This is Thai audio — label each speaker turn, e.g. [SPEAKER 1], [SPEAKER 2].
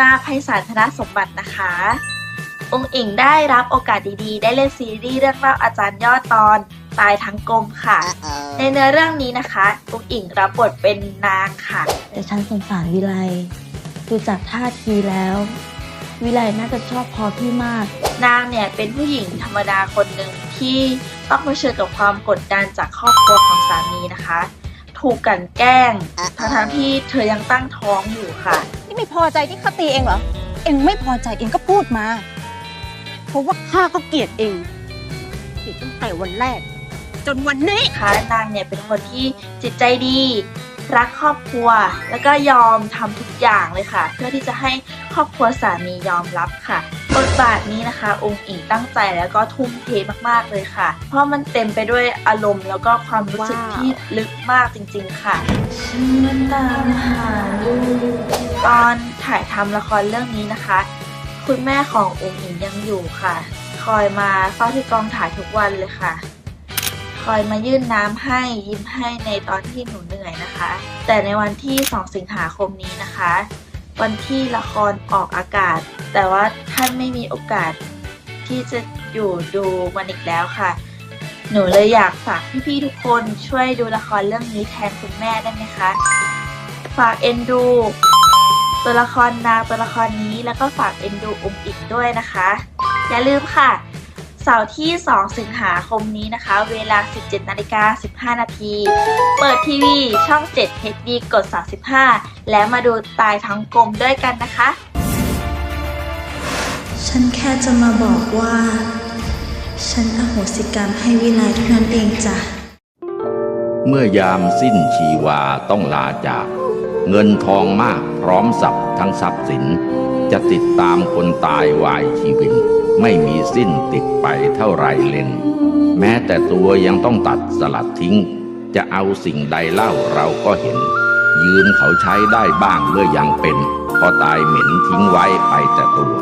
[SPEAKER 1] มาไพศาลธนสมบัตินะคะ องค์อิงได้รับโอกาสดีๆ ได้เล่นซีรีส์เรื่องเล่าอาจารย์ยอดตอนตายทั้งกลมค่ะ ในเนื้อเรื่องนี้นะคะองค์อิงรับบทเป็นนางค่ะ
[SPEAKER 2] แต่ฉันสงสารวิไลดูจากท่าทีแล้ว วิไลน่าจะชอบพอพี่มาก
[SPEAKER 1] นางเนี่ยเป็นผู้หญิงธรรมดาคนหนึ่งที่ต้องเผชิญกับความกดดันจากครอบครัวของสามีนะคะ ถูกกลันแกล้งทั้งๆที่เธอยังตั้งท้องอยู่ค่ะ
[SPEAKER 3] ที่ไม่พอใจที่ข้าตีเองเหรอ เองไม่พอใจเองก็พูดมา เพราะว่าข้าก็เกลียดเองเกลียดตั้งแต่วันแรก จนวันนี้
[SPEAKER 1] ค่ะนางเนี่ยเป็นคนที่จิตใจดี รักครอบครัว แล้วก็ยอมทำทุกอย่างเลยค่ะ เพื่อที่จะให้ครอบครัวสามียอมรับค่ะ บทบาทนี้นะคะ องค์อิงตั้งใจแล้วก็ทุ่มเทมากๆเลยค่ะ เพราะมันเต็มไปด้วยอารมณ์แล้วก็ความรู้สึกที่ลึกมากจริง ๆ ค่ะฉันมาตามหาลูกตอนถ่ายทำละครเรื่องนี้นะคะ คุณแม่ขององค์อิงยังอยู่ค่ะ คอยมาเฝ้าที่กองถ่ายทุกวันเลยค่ะ คอยมายื่นน้ำให้ยิ้มให้ในตอนที่หนูเหนื่อยนะคะ แต่ในวันที่ 2 สิงหาคมนี้นะคะ วันที่ละครออกอากาศ แต่ว่าท่านไม่มีโอกาสที่จะอยู่ดูมันอีกแล้วค่ะ หนูเลยอยากฝากพี่ๆทุกคนช่วยดูละครเรื่องนี้แทนคุณแม่ได้ไหมคะ ฝากเอ็นดู ตัวละครนางตัวละครนี้แล้วก็ฝากเอ็นดูอุ้มอิกด้วยนะคะ อย่าลืมค่ะ เสาร์ที่ 2 สิงหาคมนี้นะคะ เวลา 17นาฬิกา15 นาที เปิดทีวีช่อง 7 HD กด 35 และมาดูตายทั้งกลมด้วยกันนะคะ
[SPEAKER 4] ฉันแค่จะมาบอกว่า ฉันอโหสิกรรมให้วิไลเท่านั้นเองจ้ะ
[SPEAKER 5] เมื่อยามสิ้นชีวาต้องลาจาก เงินทองมากพร้อมสับทั้งทรัพย์สิน จะติดตามคนตายวายชีวิต ไม่มีสิ้นติดไปเท่าไรเลนแม้แต่ตัวยังต้องตัดสลัดทิ้ง จะเอาสิ่งใดเล่าเราก็เห็น ยืมเขาใช้ได้บ้างเมื่อยังเป็น พอตายเหม็นทิ้งไว้ไปแต่ตัว